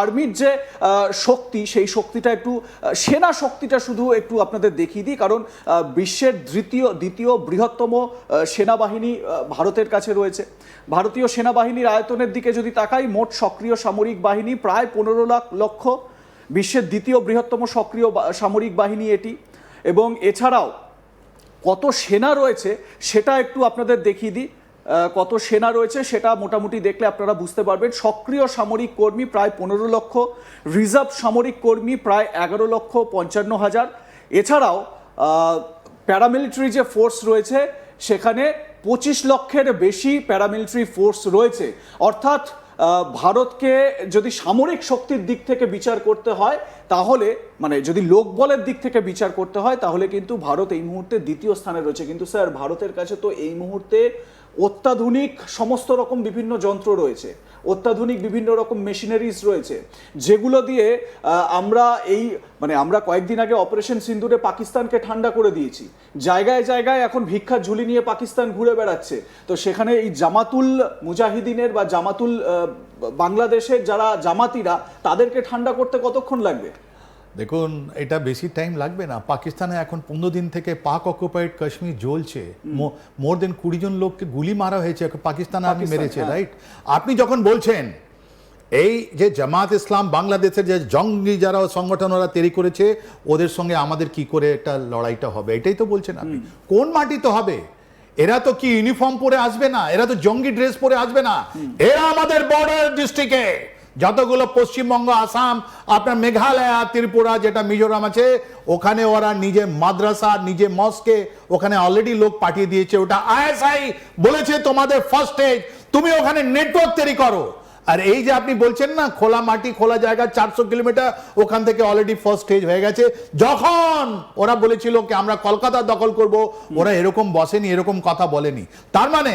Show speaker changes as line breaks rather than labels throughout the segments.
আর্মির যে শক্তি, সেই শক্তিটা একটু সেনা শক্তিটা শুধু একটু আপনাদের দেখিয়ে দিই। কারণ বিশ্বের দ্বিতীয় দ্বিতীয় বৃহত্তম সেনাবাহিনী ভারতের কাছে রয়েছে। ভারতীয় সেনাবাহিনীর আয়তনের দিকে যদি তাকাই, মোট সক্রিয় সামরিক বাহিনী প্রায় পনেরো লাখ, লক্ষ। বিশ্বের দ্বিতীয় বৃহত্তম সক্রিয় সামরিক বাহিনী এটি। এবং এছাড়াও কত সেনা রয়েছে, সেটা একটু আপনাদের দেখিয়ে দিই। কত সেনা রয়েছে সেটা মোটামুটি দেখলে আপনারা বুঝতে পারবেন। সক্রিয় সামরিক কর্মী প্রায় পনেরো লক্ষ, রিজার্ভ সামরিক কর্মী প্রায় এগারো লক্ষ পঞ্চান্ন হাজার। এছাড়াও প্যারামিলিটারি যে ফোর্স রয়েছে, সেখানে পঁচিশ লক্ষের বেশি প্যারামিলিটারি ফোর্স রয়েছে। অর্থাৎ ভারতকে যদি সামরিক শক্তির দিক থেকে বিচার করতে হয়, তাহলে মানে যদি লোকবলের দিক থেকে বিচার করতে হয়, তাহলে কিন্তু ভারত এই মুহূর্তে দ্বিতীয় স্থানে রয়েছে। কিন্তু স্যার, ভারতের কাছে তো এই মুহূর্তে অত্যাধুনিক সমস্ত রকম বিভিন্ন যন্ত্র রয়েছে, অত্যাধুনিক বিভিন্ন রকম মেশিনারিজ রয়েছে, যেগুলো দিয়ে আমরা এই মানে আমরা কয়েকদিন আগে অপারেশন সিন্দুরে পাকিস্তানকে ঠান্ডা করে দিয়েছি। জায়গায় জায়গায় এখন ভিক্ষা ঝুলি নিয়ে পাকিস্তান ঘুরে বেড়াচ্ছে। তো সেখানে এই জামাতুল মুজাহিদিনের বা জামাতুল বাংলাদেশের যারা জামাতিরা, তাদেরকে ঠান্ডা করতে কতক্ষণ লাগবে?
দেখুন এটা বেশি টাইম লাগবে না। পাকিস্তানে এখন পনেরো দিন থেকে পাক অকুপাইড কাশ্মীর জ্বলছে। মোর দেন কুড়ি জন লোককে গুলি মারা হয়েছে। পাকিস্তান আর্মি মেরেছে
হ্যাঁ।
রাইট আপনি যখন বলছেন এই যে জামাত ইসলাম বাংলাদেশের যে জঙ্গি যারা সংগঠন ওরা তৈরি করেছে ওদের সঙ্গে আমাদের কি করে একটা লড়াইটা হবে? এটাই তো বলছেন আপনি। কোন মাটিতে হবে? এরা তো কি ইউনিফর্ম পরে আসবে না? এরা তো জঙ্গি ড্রেস পরে আসবে না? এরা আমাদের বর্ডার ডিস্ট্রিক্টে যতগুলো পশ্চিমবঙ্গ, আসাম, আপনার মেঘালয়, ত্রিপুরা যেটা, মিজোরাম আছে, ওখানে ওরা নিজে মাদ্রাসা, নিজে মস্কে, ওখানে অলরেডি লোক পাঠিয়ে দিয়েছে। ওটা আইএসআই বলেছে তোমাদের ফার্স্ট স্টেজ তুমি ওখানে নেটওয়ার্ক তৈরি করো। আর এই যে আপনি বলছেন না, খোলা মাটি, খোলা জায়গা, চারশো কিলোমিটার, ওখান থেকে অলরেডি ফার্স্ট স্টেজ হয়ে গেছে। যখন ওরা বলেছিল কি, আমরা কলকাতা দখল করব, ওরা এরকম বসেনি, এরকম কথা বলেনি। তার মানে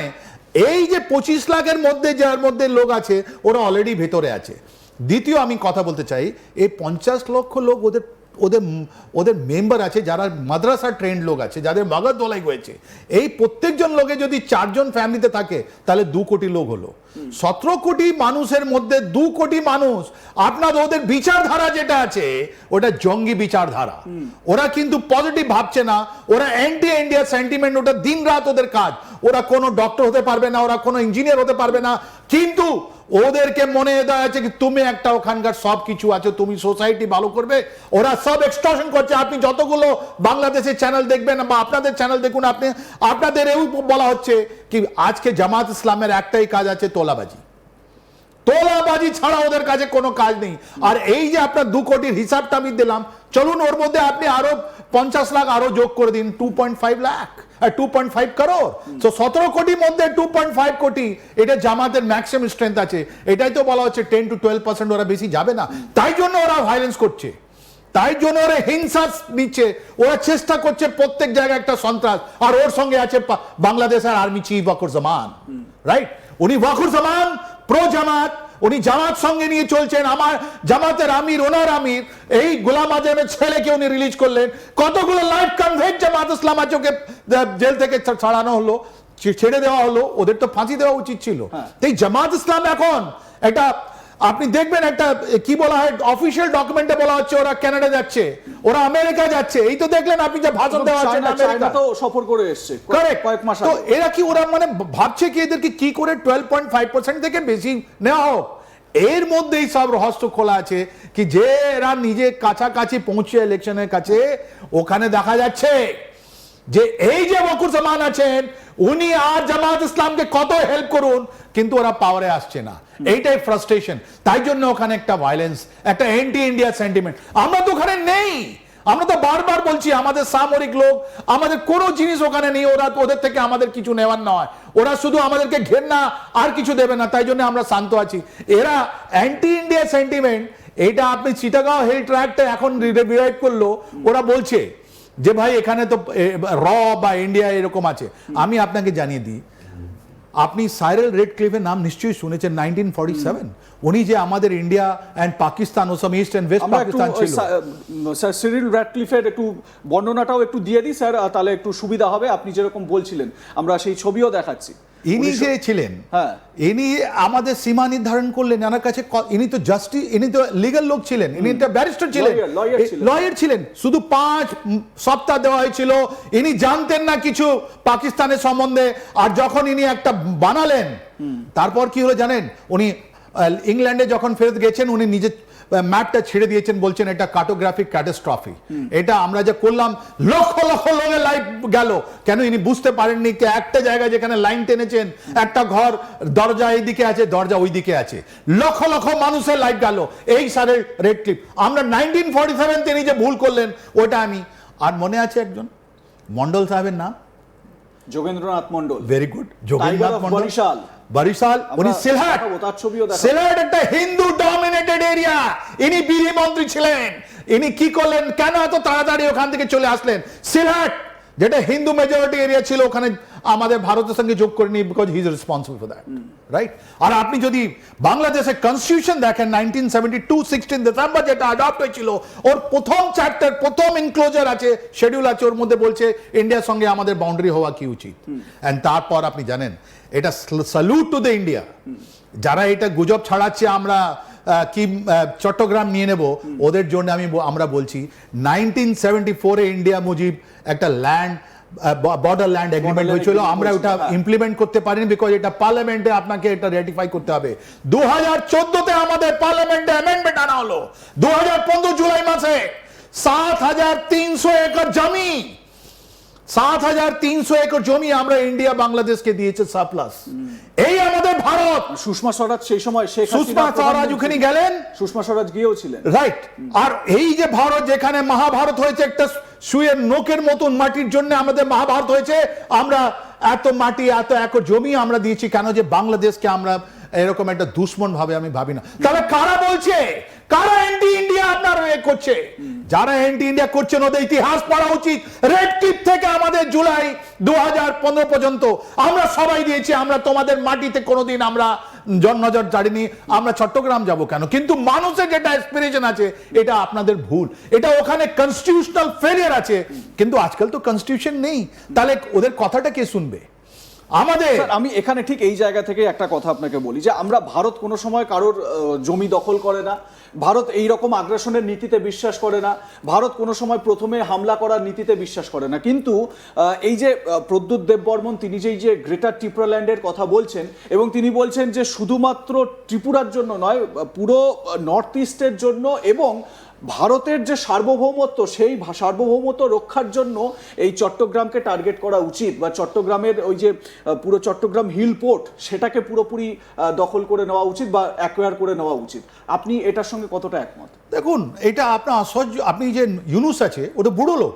এই যে পঁচিশ লাখের মধ্যে যার মধ্যে লোক আছে ওরা অলরেডি ভেতরে আছে। দ্বিতীয় আমি কথা বলতে চাই এই পঞ্চাশ লক্ষ লোক ওদের ওদের ওদের মেম্বার আছে যারা মাদ্রাসা ট্রেন্ড লোক আছে যাদের মগজ দোলাই হয়েছে। এই প্রত্যেকজন লোকে যদি চারজন ফ্যামিলিতে থাকে তাহলে দু কোটি লোক হলো। সতেরো কোটি মানুষের মধ্যে দু কোটি মানুষ আপনার ওদের বিচারধারা যেটা আছে ওটা জঙ্গি বিচারধারা। ওরা কিন্তু পজিটিভ ভাবছে না ওরা অ্যান্টি ইন্ডিয়া সেন্টিমেন্ট ওটা দিন রাত ওদের কাজ। ওরা কোনো ডক্টর হতে পারবে না, ওরা কোনো ইঞ্জিনিয়ার হতে পারবে না। কিন্তু ওদেরকে মনে দেওয়া আছে কি, তুমি একটা ওখানকার সব কিছু আছে, তুমি সোসাইটি ভালো করবে। ওরা সব এক্সট্রাশন করছে। আপনি যতগুলো বাংলাদেশের চ্যানেল দেখবেন বা আপনাদের চ্যানেল দেখুন, আপনি, আপনাদের এও বলা হচ্ছে কি, আজকে জামাত ইসলামের একটাই কাজ আছে তোলাবাজি। তোলাবাজি ছাড়া ওদের কাছে কোনো কাজ নেই। আর এই যে আপনার দু কোটির হিসাবটা আমি দিলাম চলুন ওর মধ্যে আপনি আরও পঞ্চাশ লাখ আরও যোগ করে দিন two point five lakh two point five crore সতেরো কোটির মধ্যে টু পয়েন্ট ফাইভ কোটি এটা জামাতের ম্যাক্সিমাম স্ট্রেংথ আছে। এটাই তো বলা হচ্ছে টেন টু টুয়েলভ পার্সেন্ট ওরা বেশি যাবে না। তাই জন্য ওরা ভায়োলেন্স করছে। তাই জন্য ওরা হিংসা নিচ্ছে ওরা চেষ্টা করছে প্রত্যেক জায়গায় একটা সন্ত্রাস। আর ওর সঙ্গে আছে বাংলাদেশের army chief Waker Zaman. Right উনি ওয়াকুর জামান প্রো জামাত উনি জামাত সঙ্গে নিয়ে চলছেন। আমার জামাতের আমির ওনার আমির এই গোলাম আজমের ছেলেকে উনি রিলিজ করলেন। কতগুলো লাইফ কনভেন্ট জামাত ইসলাম আজকে জেল থেকে ছাড়ানো হলো ছেড়ে দেওয়া হলো ওদের তো ফাঁসি দেওয়া উচিত ছিল।
হ্যাঁ।
এই জামাত ইসলাম এখন একটা আপনি দেখবেন একটা কি বলা হয় অফিসিয়াল ডকুমেন্টে বলা হচ্ছে ওরা কানাডা যাচ্ছে ওরা আমেরিকা যাচ্ছে। এই তো দেখলেন আপনি যে ভাষণ দেওয়া হচ্ছে
চায়না তো সফর করে এসছে কয়েক- কয়েক মাস
তো এরা কি ওরা মানে ভাবছে কি এদেরকে কি করে টুয়েলভ পয়েন্ট ফাইভ পার্সেন্ট থেকে বেশি নেওয়া হোক? এর মধ্যেই সব রহস্য খোলা আছে কি যে এরা নিজে কাছাকাছি পৌঁছে ইলেকশনের কাছে ওখানে দেখা যাচ্ছে যে এই যে বকুর জামান আছেন, উনি আর জামাত ইসলামকে কত হেল্প করুন, কিন্তু ওরা পাওয়ারে আসছে না। এইটাই ফ্রাস্ট্রেশন তাই জন্য ওখানে একটা ভায়োলেন্স একটা এন্টি ইন্ডিয়া সেন্টিমেন্ট আমরা তো ওখানে নেই। আমরা তো বারবার বলছি, আমাদের সামরিক লোক, আমাদের কোনো জিনিস ওখানে নেই, ওরা ওদের থেকে আমাদের কিছু নেওয়ার নয়। ওরা শুধু আমাদেরকে ঘেন্না, আর কিছু দেবে না। তাই জন্য আমরা শান্ত আছি। এরা অ্যান্টি ইন্ডিয়া সেন্টিমেন্ট এটা আপনি চিটাগাঁও হেল ট্র্যাকটা এখন রিভাইভ করল, ওরা বলছে যে ভাই, এখানে তো র বা ইন্ডিয়া এরকম আছে। আমি আপনাকে জানিয়ে দিই, আপনি সাইরেল রেড ক্লিফের নাম নিশ্চয়ই শুনেছেন নাইনটিন ফর্টি সেভেন উনি যে আমাদের ইন্ডিয়া অ্যান্ড পাকিস্তান ওসব ইস্ট অ্যান্ড ওয়েস্ট পাকিস্তান ছিল।
স্যার, সিরিল র্যাডক্লিফের একটু বর্ণনাটাও একটু দিয়ে দিই স্যার তাহলে একটু সুবিধা হবে আপনি যেরকম বলছিলেন। আমরা সেই ছবিও দেখাচ্ছি।
ইনি যে ছিলেন
হ্যাঁ।
ইনি আমাদের সীমা নির্ধারণ করলেন এনার কাছে ইনি তো জাস্টিস ইনি তো লিগাল লোক ছিলেন ইনি তো ব্যারিস্টার ছিলেন। লয়ার ছিলেন। শুধু পাঁচ সপ্তাহ দেওয়া হয়েছিল ইনি জানতেন না কিছু পাকিস্তানের সম্বন্ধে আর যখন ইনি একটা বানালেন তারপর কি হলো জানেন উনি ইংল্যান্ডে যখন ফেরত গেছেন উনি নিজে ম্যাপটা ছেড়ে দিয়েছেন বলছেন এটা কার্টোগ্রাফিক ক্যাটাস্ট্রফি এটা আমরা যে করলাম লক্ষ লক্ষ লোকের লাইফ গেল। কেন ইনি বুঝতে পারেননি যে একটা জায়গায় যেখানে লাইন টেনেছেন একটা ঘর দরজা এইদিকে আছে দরজা ওই দিকে আছে। লক্ষ লক্ষ মানুষের লাইফ গেল। এই সারের রেড ক্লিপ আমরা নাইনটিন ফর্টি সেভেন তিনি যে ভুল করলেন ওটা আমি আর মনে আছে একজন? মন্ডল সাহেবের নাম?
Jogendranath Mondal.
Very good Jogendranath Mandal.
Barishal.
উনি সিলহাট। সিলহাট একটা হিন্দু ডমিনেটেড এরিয়া ইনি বিধি মন্ত্রী ছিলেন। ইনি কি করলেন? কেন এত তাড়াতাড়ি ওখান থেকে চলে আসলেন? সিলহাট। যেটা হিন্দু মেজরিটি এরিয়া ছিল, ওখানে আমাদের ভারতের সঙ্গে যোগ করে নিই because he is responsible for that right আর আপনি যদি বাংলাদেশের কনস্টিটিউশন দেখেন nineteen seventy two sixteen December যেটা অ্যাডপ্ট হয়েছিল, ওর প্রথম চ্যাপ্টার প্রথম ইনক্লোজার আছে শিডিউল আছে, ওর মধ্যে বলছে ইন্ডিয়ার সঙ্গে আমাদের বাউন্ডারি হওয়া কি উচিত। অ্যান্ড তারপর আপনি জানেন, এটা স্যালুট টু দ্য ইন্ডিয়া যারা এটা গুজব ছড়াচ্ছে, আমরা কি চট্টগ্রাম নিয়ে নেব। ওদের জন্য আমি আমরা বলছি নাইনটিন সেভেন্টি ফোরে ইন্ডিয়া মুজিব একটা ল্যান্ড বর্ডার ল্যান্ড এগ্রিমেন্ট হয়েছিল। আমরা ওটা
হ্যাঁ।
ইমপ্লিমেন্ট করতে পারিনি বিকজ এটা পার্লামেন্টে আপনাকে এটা রেটিফাই করতে হবে। দু হাজার চোদ্দতে আমাদের পার্লামেন্টে অ্যামেন্ডমেন্ট আনা হলো। দু হাজার পনেরো জুলাই মাসে সাত হাজার তিনশো একর জমি। সাত হাজার তিনশো একর জমি আমরা ইন্ডিয়া বাংলাদেশকে দিয়েছে সাপ্লাস এই আমাদের ভারত!
সুষমা স্বরাজ সেই সময় শেখ
সুষমা স্বরাজ ওখানে গেলেন?
সুষমা স্বরাজ গিয়েও ছিলেন।
রাইট। আর এই যে ভারত যেখানে মহাভারত হয়েছে একটা সুয়ের নোকের মতন মাটির জন্য আমাদের মহাভারত হয়েছে আমরা এত মাটি এত একর জমি আমরা দিয়েছি কেন যে বাংলাদেশকে আমরা এরকম একটা দুশ্মন ভাবে আমি ভাবি না। তাহলে কারা বলছে? কারা এন্টি ইন্ডিয়া আপনার করছে? যারা এন্টি ইন্ডিয়া করছেন, ওদের ইতিহাস পড়া উচিত। রেড ক্লিপ থেকে আমাদের জুলাই দু পর্যন্ত আমরা সবাই দিয়েছি, আমরা তোমাদের মাটিতে কোনোদিন আমরা জন নজর জানিনি আমরা চট্টগ্রাম যাব কেন? কিন্তু মানুষের যেটা এক্সপিরেশন আছে, এটা আপনাদের ভুল। এটা ওখানে কনস্টিটিউশনাল ফেলিয়ার আছে, কিন্তু আজকাল তো কনস্টিটিউশন নেই। তাহলে ওদের কথাটা কে শুনবে? আমাদের
আমি এখানে ঠিক এই জায়গা থেকে একটা কথা আপনাকে বলি যে আমরা ভারত কোনো সময় কারোর জমি দখল করে না। ভারত এই রকম আগ্রাসনের নীতিতে বিশ্বাস করে না। ভারত কোনো সময় প্রথমে হামলা করার নীতিতে বিশ্বাস করে না। কিন্তু এই যে প্রদ্যুৎ দেববর্মন, তিনি যেই যে গ্রেটার ত্রিপুরাল্যান্ডের কথা বলছেন, এবং তিনি বলছেন যে শুধুমাত্র ত্রিপুরার জন্য নয়, পুরো নর্থ ইস্টের জন্য এবং ভারতের যে সার্বভৌমত্ব, সেই সার্বভৌমত্ব রক্ষার জন্য এই চট্টগ্রামকে টার্গেট করা উচিত বা চট্টগ্রামের ওই যে পুরো চট্টগ্রাম হিল পোর্ট সেটাকে পুরোপুরি দখল করে নেওয়া উচিত বা অ্যাকোয়ার করে নেওয়া উচিত। আপনি এটার সঙ্গে কতটা একমত?
দেখুন, এটা আপনার আশ্চর্য, আপনি যে ইউনুস আছে, ওটা বুড়ো লোক।